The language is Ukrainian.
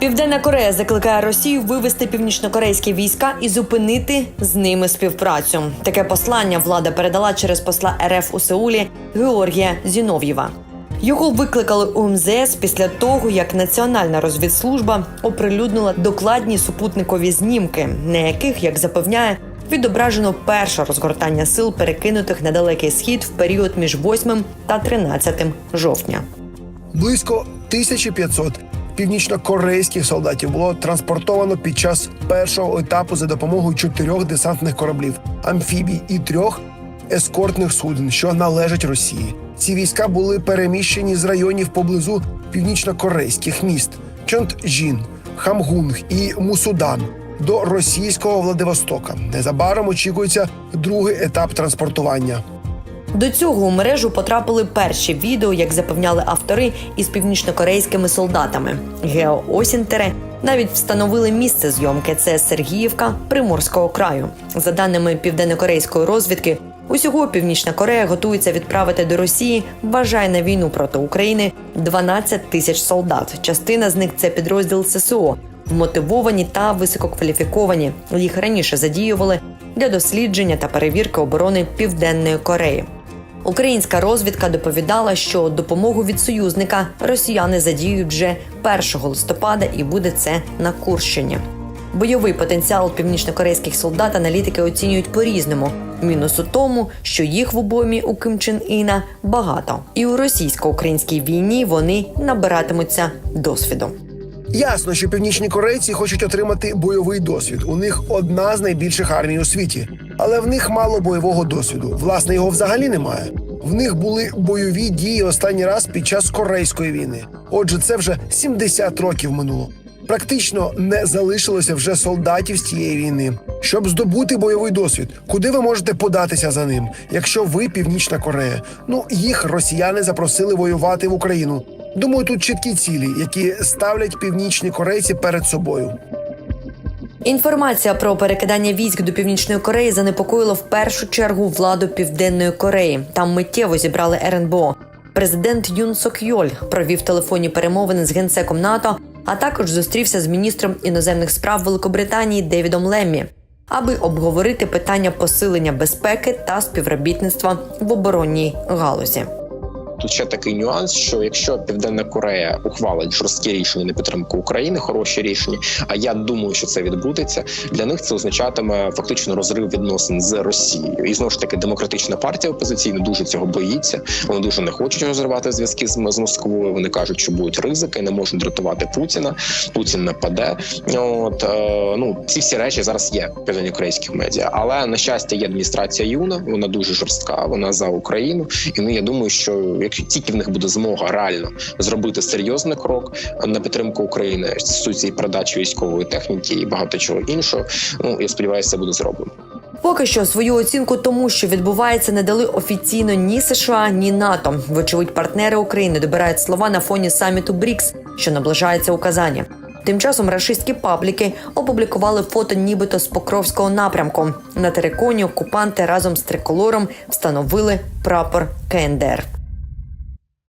Південна Корея закликає Росію вивести північнокорейські війська і зупинити з ними співпрацю. Таке послання влада передала через посла РФ у Сеулі Георгія Зінов'єва. Його викликали у МЗС після того, як Національна розвідслужба оприлюднила докладні супутникові знімки, на яких, як запевняє, відображено перше розгортання сил, перекинутих на далекий схід в період між 8 та 13 жовтня. Близько 1500 північнокорейських солдатів було транспортовано під час першого етапу за допомогою чотирьох десантних кораблів, амфібій і трьох ескортних суден, що належать Росії. Ці війська були переміщені з районів поблизу північнокорейських міст Чонтжін, Хамгунг і Мусудан до російського Владивостока. Незабаром очікується другий етап транспортування. До цього у мережу потрапили перші відео, як запевняли автори, із північнокорейськими солдатами. Гео Осінтере навіть встановили місце зйомки. Це Сергіївка Приморського краю. За даними південнокорейської розвідки, усього Північна Корея готується відправити до Росії, вважає на війну проти України 12 тисяч солдат. Частина з них це підрозділ ССО, вмотивовані та висококваліфіковані. Їх раніше задіювали для дослідження та перевірки оборони Південної Кореї. Українська розвідка доповідала, що допомогу від союзника росіяни задіють вже 1 листопада, і буде це на Курщині. Бойовий потенціал північнокорейських солдат аналітики оцінюють по-різному. Мінус у тому, що їх в обоймі у Ким Чен Іна багато, і у російсько-українській війні вони набиратимуться досвіду. Ясно, що північні корейці хочуть отримати бойовий досвід. У них одна з найбільших армій у світі, але в них мало бойового досвіду. Власне, його взагалі немає. В них були бойові дії останній раз під час корейської війни. Отже, це вже 70 років минуло. Практично не залишилося вже солдатів з цієї війни. Щоб здобути бойовий досвід, куди ви можете податися за ним, якщо ви Північна Корея? Ну їх росіяни запросили воювати в Україну. Думаю, тут чіткі цілі, які ставлять північні корейці перед собою. Інформація про перекидання військ до північної Кореї занепокоїла в першу чергу владу Південної Кореї. Там миттєво зібрали РНБО. Президент Юн Сок Йоль провів телефонні перемовини з генсеком НАТО, а також зустрівся з міністром іноземних справ Великобританії Девідом Леммі, аби обговорити питання посилення безпеки та співробітництва в оборонній галузі. Тут ще такий нюанс, що якщо Південна Корея ухвалить жорсткі рішення на підтримку України, хороші рішення. А я думаю, що це відбудеться. Для них це означатиме фактично розрив відносин з Росією. І знову ж таки, демократична партія опозиційна дуже цього боїться. Вони дуже не хочуть розривати зв'язки з, Москвою. Вони кажуть, що будуть ризики, не можуть дратувати Путіна. Путін нападе. От е, ну ці всі речі зараз є в південнокорейських медіа. Але на щастя, є адміністрація Юна. Вона дуже жорстка. Вона за Україну. І ну я думаю, що якщо тільки в них буде змога реально зробити серйозний крок на підтримку України, стосується і передачі військової техніки і багато чого іншого. Ну я сподіваюся, це буде зроблено. Поки що свою оцінку тому, що відбувається, не дали офіційно ні США, ні НАТО. Вочевидь, партнери України добирають слова на фоні саміту БРІКС, що наближається у Казані. Тим часом рашистські пабліки опублікували фото, нібито з Покровського напрямку. На териконі окупанти разом з триколором встановили прапор КНДР.